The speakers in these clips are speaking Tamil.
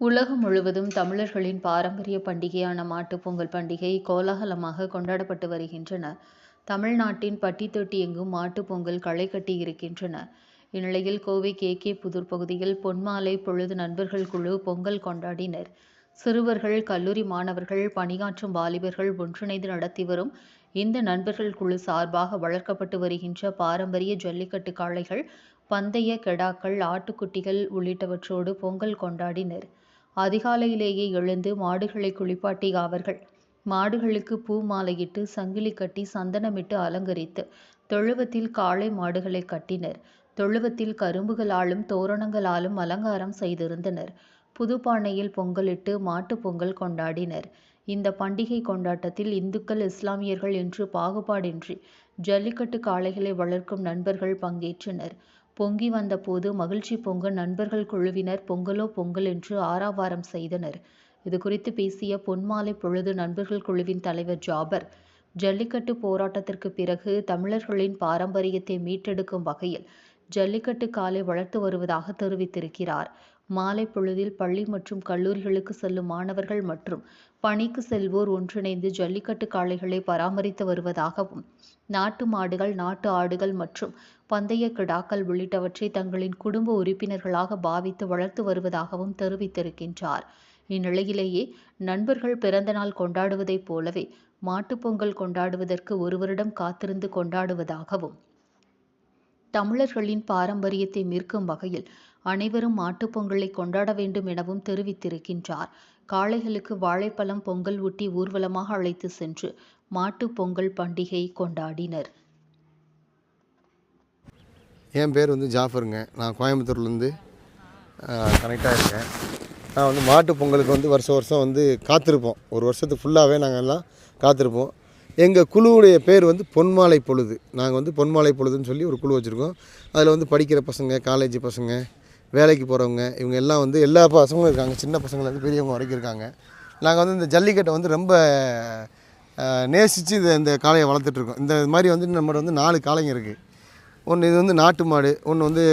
உலகம் முழுவதும் தமிழர்களின் பாரம்பரிய பண்டிகையான மாட்டுப் பொங்கல் பண்டிகை கோலாகலமாக கொண்டாடப்பட்டு வருகின்றன. தமிழ்நாட்டின் பட்டித்தொட்டி எங்கும் மாட்டுப் பொங்கல் களை கட்டி இருக்கின்றன. இந்நிலையில் கோவை கே. கே. புதூர் பகுதியில் பொன்மாலை பொழுது நண்பர்கள் குழு பொங்கல் கொண்டாடினர். சிறுவர்கள், கல்லூரி மாணவர்கள், பணியாற்றும் வாலிபர்கள் ஒன்றிணைந்து நடத்தி வரும் இந்த நண்பர்கள் குழு சார்பாக வளர்க்கப்பட்டு வருகின்ற பாரம்பரிய ஜல்லிக்கட்டு காளைகள், பந்தய கெடாக்கள், ஆட்டுக்குட்டிகள் உள்ளிட்டவற்றோடு பொங்கல் கொண்டாடினர். அதிகாலையிலேயே எழுந்து மாடுகளை குளிப்பாட்டிய அவர்கள், மாடுகளுக்கு பூ மாலையிட்டு, சங்கிலி கட்டி, சந்தனமிட்டு அலங்கரித்து, தொழுவத்தில் காளை மாடுகளை கட்டினர். தொழுவத்தில் கரும்புகளாலும், தோரணங்களாலும் அலங்காரம் செய்திருந்தனர். புதுப்பானையில் பொங்கலிட்டு மாட்டுப் பொங்கல் கொண்டாடினர். இந்த பண்டிகை கொண்டாட்டத்தில் இந்துக்கள், இஸ்லாமியர்கள் என்று பாகுபாடின்றி ஜல்லிக்கட்டு காளைகளை வளர்க்கும் நண்பர்கள் பங்கேற்றனர். பொங்கி வந்தபோது மகிழ்ச்சி பொங்க நண்பர்கள் குழுவினர் பொங்கலோ பொங்கல் என்று ஆரவாரம் செய்தனர். இதுகுறித்து பேசிய பொன்மாலை பொழுது நண்பர்கள் குழுவின் தலைவர் ஜாபர், ஜல்லிக்கட்டு போராட்டத்திற்கு பிறகு தமிழர்களின் பாரம்பரியத்தை மீட்டெடுக்கும் வகையில் ஜல்லிக்கட்டு காலை வளர்த்து வருவதாக தெரிவித்திருக்கிறார். மாலை பொழுதில் பள்ளி மற்றும் கல்லூரிகளுக்கு செல்லும் மாணவர்கள் மற்றும் பணிக்கு செல்வோர் ஒன்றிணைந்து ஜல்லிக்கட்டு காளைகளை பராமரித்து வருவதாகவும், நாட்டு மாடுகள், நாட்டு ஆடுகள் மற்றும் பந்தய கிடாக்கள் உள்ளிட்டவற்றை தங்களின் குடும்ப உறுப்பினர்களாக பாவித்து வளர்த்து வருவதாகவும் தெரிவித்திருக்கின்றார். இந்நிலையிலேயே நண்பர்கள் பிறந்த நாள் கொண்டாடுவதைப் போலவே மாட்டுப்பொங்கல் கொண்டாடுவதற்கு ஒரு வருடம் காத்திருந்து கொண்டாடுவதாகவும், தமிழர்களின் பாரம்பரியத்தை மீட்கும் வகையில் அனைவரும் மாட்டுப் பொங்கலை கொண்டாட வேண்டும் எனவும் தெரிவித்திருக்கின்றார். காளைகளுக்கு வாழைப்பழம் பொங்கல் ஊட்டி ஊர்வலமாக அழைத்து சென்று மாட்டுப் பொங்கல் பண்டிகை கொண்டாடினர். என் பேர் வந்து ஜாஃபருங்க. நான் கோயம்புத்தூர்லேருந்து கனெக்டாக இருக்கேன் நான் வந்து மாட்டு பொங்கலுக்கு வந்து வருஷம் வருஷம் வந்து காத்திருப்போம். ஒரு வருஷத்துக்கு ஃபுல்லாகவே நாங்கள் எல்லாம் காத்திருப்போம். எங்கள் குழுவுடைய பேர் வந்து பொன்மாலை பொழுது. நாங்கள் வந்து பொன்மாலை பொழுதுன்னு சொல்லி ஒரு குழு வச்சுருக்கோம். அதில் வந்து படிக்கிற பசங்க காலேஜ் பசங்க வேலைக்கு போகிறவங்க இவங்க எல்லாம் வந்து எல்லா பசங்களும் இருக்காங்க. சின்ன பசங்கள்லேருந்து பெரியவங்க வரைக்கும் இருக்காங்க. நாங்கள் வந்து இந்த ஜல்லிக்கட்டை வந்து ரொம்ப நேசித்து இந்த இந்த காளையை வளர்த்துட்ருக்கோம் இந்த மாதிரி வந்து நம்மளோட வந்து நாலு காளைங்க இருக்குது ஒன்று இது வந்து நாட்டு மாடு ஒன்று வந்து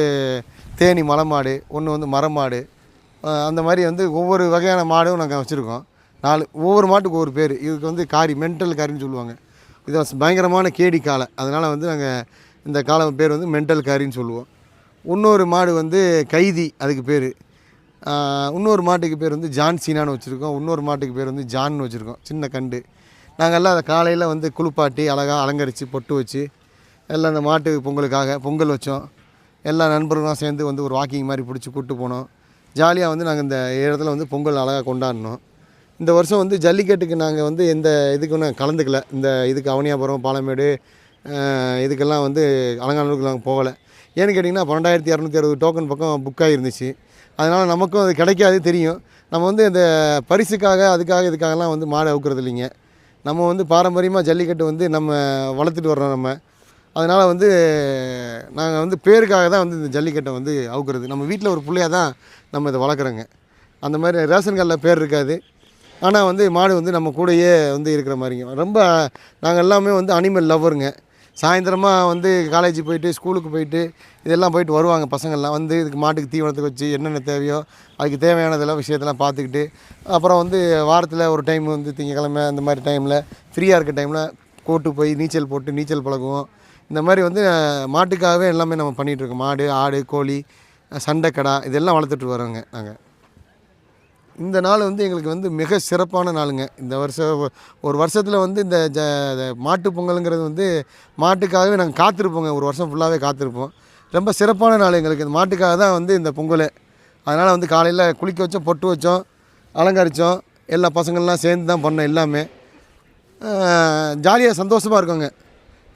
தேனி மலை மாடு ஒன்று வந்து மரமாடு அந்த மாதிரி வந்து ஒவ்வொரு வகையான மாடும் நாங்கள் வச்சுருக்கோம். நாலு ஒவ்வொரு மாட்டுக்கு ஒவ்வொரு பேர். இதுக்கு வந்து காரி மென்டல் காரின்னு சொல்லுவாங்க. இது பயங்கரமான கேடி காளை. அதனால் வந்து நாங்கள் இந்த காளை பேர் வந்து மென்டல் காரின்னு சொல்லுவோம். இன்னொரு மாடு வந்து கைதி அதுக்கு பேர். இன்னொரு மாட்டுக்கு பேர் வந்து ஜான் சீனான்னு வச்சுருக்கோம். இன்னொரு மாட்டுக்கு பேர் வந்து ஜான்னு வச்சுருக்கோம். சின்ன கண்டு. நாங்கள்லாம் அதை காலையில் வந்து குளிப்பாட்டி அழகாக அலங்கரித்து பொட்டு வச்சு எல்லாம் அந்த மாட்டு பொங்கலுக்காக பொங்கல் வச்சோம். எல்லா நண்பர்களும் சேர்ந்து வந்து ஒரு வாக்கிங் மாதிரி பிடிச்சி கூப்பிட்டு போனோம். ஜாலியாக வந்து நாங்கள் இந்த இடத்துல வந்து பொங்கல் அழகாக கொண்டாடினோம். இந்த வருஷம் வந்து ஜல்லிக்கட்டுக்கு நாங்கள் வந்து எந்த இதுக்கு ஒன்றும் கலந்துக்கல. இந்த இதுக்கு அவனியாபுரம் பாலமேடு இதுக்கெல்லாம் வந்து அலங்காநல்லூருக்கு நாங்கள் போகலை. ஏன்னு கேட்டிங்கன்னா பன்னெண்டாயிரத்தி இரநூத்தி அறுபது டோக்கன் பக்கம் புக் ஆகிருந்துச்சு அதனால் நமக்கும் அது கிடைக்காது தெரியும். நம்ம வந்து இந்த பரிசுக்காக அதுக்காக இதுக்காகலாம் வந்து மாடு அவுக்கிறது இல்லைங்க. நம்ம வந்து பாரம்பரியமாக ஜல்லிக்கட்டு வந்து நம்ம வளர்த்துட்டு வர்றோம் நம்ம. அதனால் வந்து நாங்கள் வந்து பேருக்காக தான் வந்து இந்த ஜல்லிக்கட்டை வந்து அவுக்கிறது. நம்ம வீட்டில் ஒரு பிள்ளையாக தான் நம்ம இதை வளர்க்குறோங்க. அந்த மாதிரி ரேஷன் கார்டில் பேர் இருக்காது. ஆனால் வந்து மாடு வந்து நம்ம கூடயே வந்து இருக்கிற மாதிரிங்க. ரொம்ப நாங்கள் எல்லாமே வந்து அனிமல் லவ்வருங்க சாயந்தரமாக வந்து காலேஜ் போயிட்டு ஸ்கூலுக்கு போயிட்டு இதெல்லாம் போயிட்டு வருவாங்க பசங்கள்லாம். வந்து இதுக்கு மாட்டுக்கு தீவனத்துக்கு வச்சு என்னென்ன தேவையோ அதுக்கு தேவையானதெல்லாம் விஷயத்தெல்லாம் பார்த்துக்கிட்டு அப்புறம் வந்து வாரத்தில் ஒரு டைம் வந்து திங்கக்கிழமை அந்த மாதிரி டைமில் ஃப்ரீயாக இருக்க டைமில் கூட்டு போய் நீச்சல் போட்டு நீச்சல் பழகுவோம். இந்த மாதிரி வந்து மாட்டுக்காகவே எல்லாமே நம்ம பண்ணிகிட்ருக்கோம் மாடு ஆடு கோழி சண்டைக்கடா இதெல்லாம் வளர்த்துட்டு வரோங்க நாங்கள் இந்த நாள் வந்து எங்களுக்கு வந்து மிக சிறப்பான நாளுங்க. இந்த வருஷம் ஒரு வருஷத்தில் வந்து இந்த ஜ மாட்டு பொங்கலுங்கிறது வந்து மாட்டுக்காகவே நாங்கள் காத்திருப்போங்க. ஒரு வருஷம் ஃபுல்லாகவே காத்திருப்போம். ரொம்ப சிறப்பான நாள் எங்களுக்கு. இந்த மாட்டுக்காக தான் வந்து இந்த பொங்கல். அதனால் வந்து காலையில் குளிக்க வச்சோம் பொட்டு வச்சோம் அலங்கரித்தோம் எல்லா பசங்கள்லாம் சேர்ந்து தான் பண்ணோம் எல்லாமே. ஜாலியாக சந்தோஷமாக இருக்கோங்க.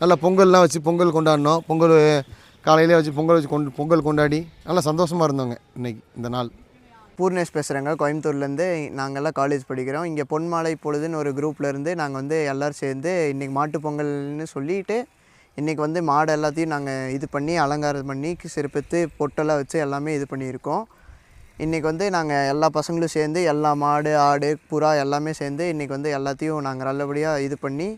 நல்லா பொங்கல்லாம் வச்சு பொங்கல் கொண்டாடினோம். பொங்கல் காலையிலே வச்சு பொங்கல் வச்சு கொண்டு பொங்கல் கொண்டாடி நல்லா சந்தோஷமாக இருந்தோங்க இன்றைக்கி இந்த நாள். பூர்ணேஷ் பேசுகிறேங்க கோயம்புத்தூர்லேருந்து நாங்கள்லாம் காலேஜ் படிக்கிறோம். இங்கே பொன்மாலை பொழுதுன்னு ஒரு குரூப்லேருந்து நாங்கள் வந்து எல்லோரும் சேர்ந்து இன்றைக்கி மாட்டுப்பொங்கல்னு சொல்லிட்டு இன்றைக்கி வந்து மாடு எல்லாத்தையும் நாங்கள் இது பண்ணி அலங்காரம் பண்ணி சிறப்பித்து பொட்டெல்லாம் வச்சு எல்லாமே இது பண்ணியிருக்கோம். இன்றைக்கி வந்து நாங்கள் எல்லா பசங்களும் சேர்ந்து எல்லா மாடு ஆடு புறா எல்லாமே சேர்ந்து இன்றைக்கி வந்து எல்லாத்தையும் நாங்கள் நல்லபடியாக இது பண்ணி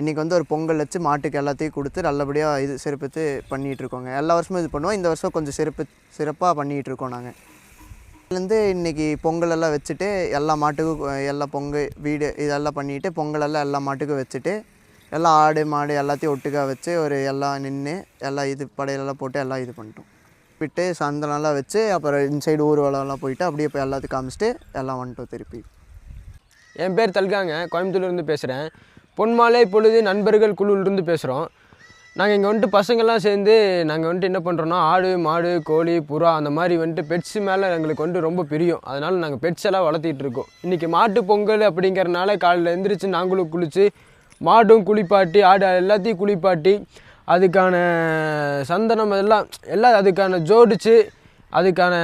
இன்றைக்கி வந்து ஒரு பொங்கல் வச்சு மாட்டுக்கு எல்லாத்தையும் கொடுத்து நல்லபடியாக இது சிறப்பித்து பண்ணிகிட்ருக்கோங்க எல்லா வருஷமும் இது பண்ணுவோம். இந்த வருஷம் கொஞ்சம் சிறப்பு சிறப்பாக பண்ணிகிட்ருக்கோம் நாங்கள் இதுலேருந்து இன்றைக்கி பொங்கல் எல்லாம் வச்சுட்டு எல்லா மாட்டுக்கும் எல்லா பொங்கல் வீடு இதெல்லாம் பண்ணிவிட்டு பொங்கல் எல்லாம் எல்லா மாட்டுக்கும் வச்சுட்டு எல்லாம் ஆடு மாடு எல்லாத்தையும் ஒட்டுக்கா வச்சு ஒரு எல்லாம் நின்று எல்லாம் இது படையிலெல்லாம் போட்டு எல்லாம் இது பண்ணிட்டோம். விட்டு சந்தனம்லாம் வச்சு அப்புறம் இன்சைடு ஊர்வலம்லாம் போயிட்டு அப்படியே போய் எல்லாத்தையும் காமிச்சிட்டு எல்லாம் வந்துட்டோம் திருப்பி. என் பேர் தல்காங்க கோயம்புத்தூர்லேருந்து பேசுகிறேன் பொன்மாலை பொழுது நண்பர்கள் குழுவிலிருந்து பேசுகிறோம் நாங்கள் இங்கே வந்துட்டு பசங்கள்லாம் சேர்ந்து நாங்கள் வந்துட்டு என்ன பண்ணுறோன்னா ஆடு மாடு கோழி புறா அந்த மாதிரி வந்துட்டு பெட்ஸ் மேலே எங்களுக்கு வந்துட்டு ரொம்ப பிரியும். அதனால் நாங்கள் பெட்ஸ் எல்லாம் வளர்த்திட்டு இருக்கோம். இன்றைக்கி மாட்டு பொங்கல் அப்படிங்கிறனால காலையில் எழுந்திரிச்சு நாங்களும் குளித்து மாடும் குளிப்பாட்டி ஆடு எல்லாத்தையும் குளிப்பாட்டி அதுக்கான சந்தனம் எல்லாம் எல்லாம் அதுக்கான ஜோடிச்சு அதுக்கான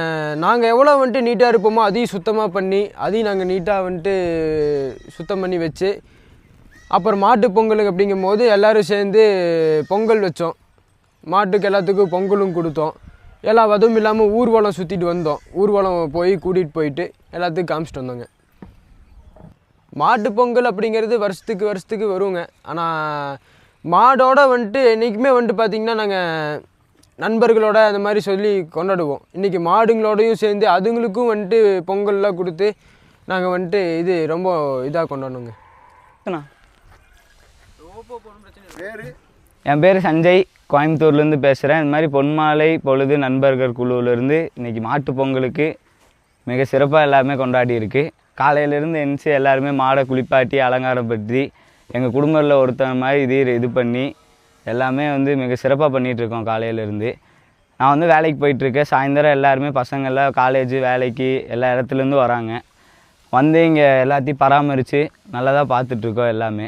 நாங்கள் எவ்வளோ வந்துட்டு நீட்டாக இருப்போமோ அதையும் சுத்தமாக பண்ணி அதையும் நாங்கள் நீட்டாக வந்துட்டு சுத்தம் பண்ணி வச்சு அப்புறம் மாட்டு பொங்கலுக்கு அப்படிங்கும்போது எல்லோரும் சேர்ந்து பொங்கல் வச்சோம். மாட்டுக்கு எல்லாத்துக்கும் பொங்கலும் கொடுத்தோம். எல்லா அதுவும் இல்லாமல் ஊர்வலம் சுற்றிட்டு வந்தோம். ஊர்வலம் போய் கூட்டிகிட்டு போயிட்டு எல்லாத்துக்கும் காமிச்சிட்டு வந்தோங்க. மாட்டு பொங்கல் அப்படிங்கிறது வருஷத்துக்கு வருஷத்துக்கு வருவோங்க ஆனால் மாடோட வந்துட்டு என்றைக்குமே வந்துட்டு பார்த்திங்கன்னா நாங்கள் நண்பர்களோட அந்த மாதிரி சொல்லி கொண்டாடுவோம். இன்றைக்கி மாடுங்களோடையும் சேர்ந்து அதுங்களுக்கும் வந்துட்டு பொங்கல்லாம் கொடுத்து நாங்கள் வந்துட்டு இது ரொம்ப இதாக கொண்டாடணுங்க அண்ணா. என் பேர் சஞ்சய். கோயம்புத்தூர்லேருந்து பேசுகிறேன் இந்த மாதிரி பொன்மாலை பொழுது நண்பர்கள் குழுவிலேருந்து இன்றைக்கி மாட்டு பொங்கலுக்கு மிக சிறப்பாக எல்லாமே கொண்டாடி இருக்கு. காலையிலேருந்து எந்திச்சு எல்லாருமே மாடை குளிப்பாட்டி அலங்காரப்படுத்தி எங்கள் குடும்பத்தில் ஒருத்தவங்க மாதிரி இது இது பண்ணி எல்லாமே வந்து மிக சிறப்பாக பண்ணிகிட்ருக்கோம் காலையிலேருந்து. நான் வந்து வேலைக்கு போயிட்டுருக்கேன். சாயந்தரம் எல்லாருமே பசங்கள்லாம் காலேஜ் வேலைக்கு எல்லா இடத்துலேருந்து வராங்க. வந்து இங்கே எல்லாத்தையும் பராமரித்து நல்லதாக பார்த்துட்ருக்கோம் எல்லாமே.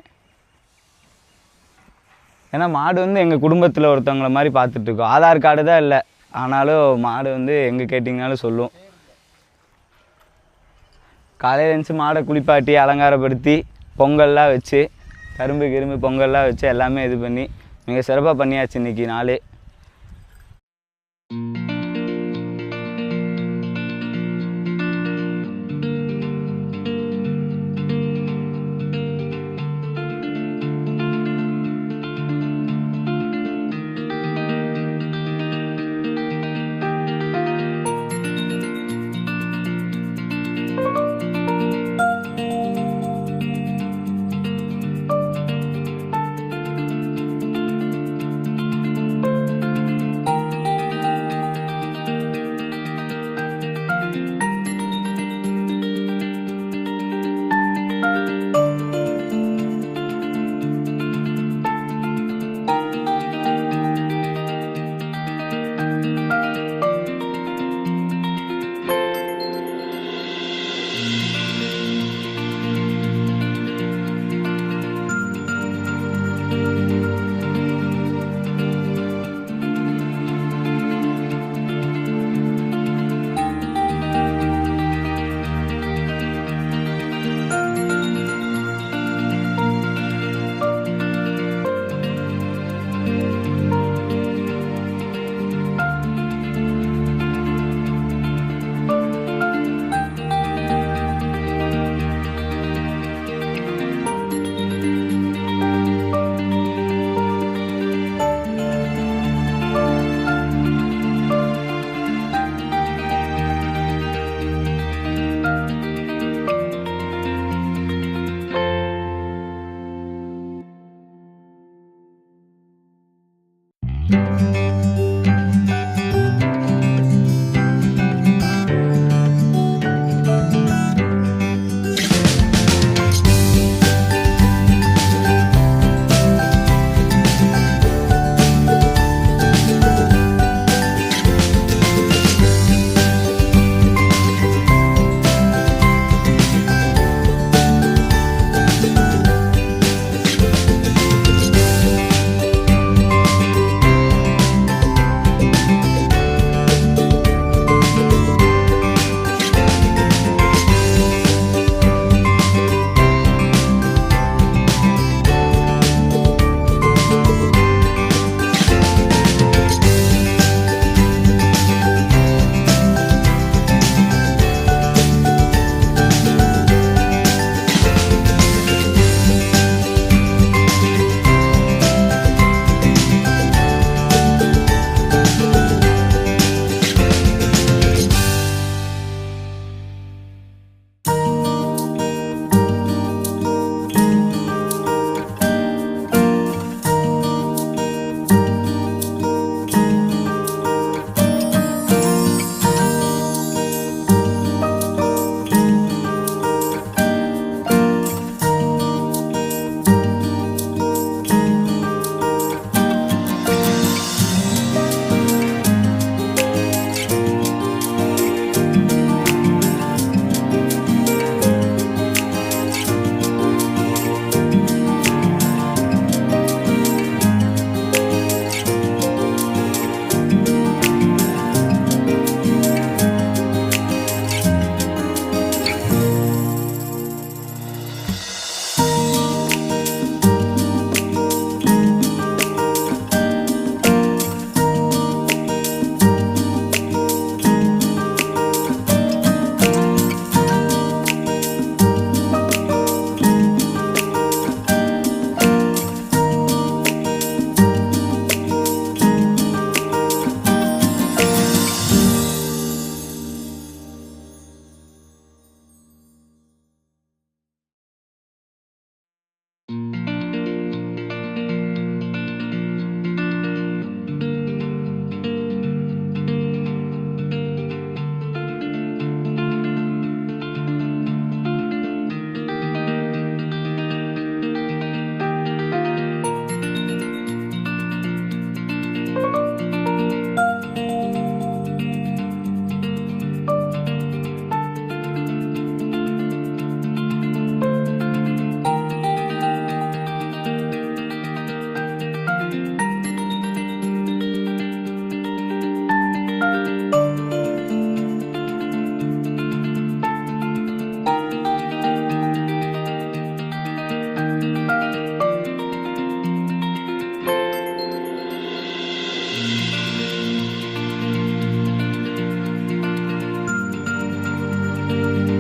ஏன்னா மாடு வந்து எங்கள் குடும்பத்தில் ஒருத்தவங்கள மாதிரி பார்த்துட்ருக்கோம். ஆதார் கார்டு தான் இல்லை. ஆனாலும் மாடு வந்து எங்கே கேட்டிங்கனாலும் சொல்லும். காலையில் எழுந்துச்சு மாடை குளிப்பாட்டி அலங்காரப்படுத்தி பொங்கல்லாம் வச்சு கரும்பு கிரும்பு பொங்கல்லாம் வச்சு எல்லாமே இது பண்ணி மிக சிறப்பாக பண்ணியாச்சு இன்றைக்கி நாளே. Música Bye.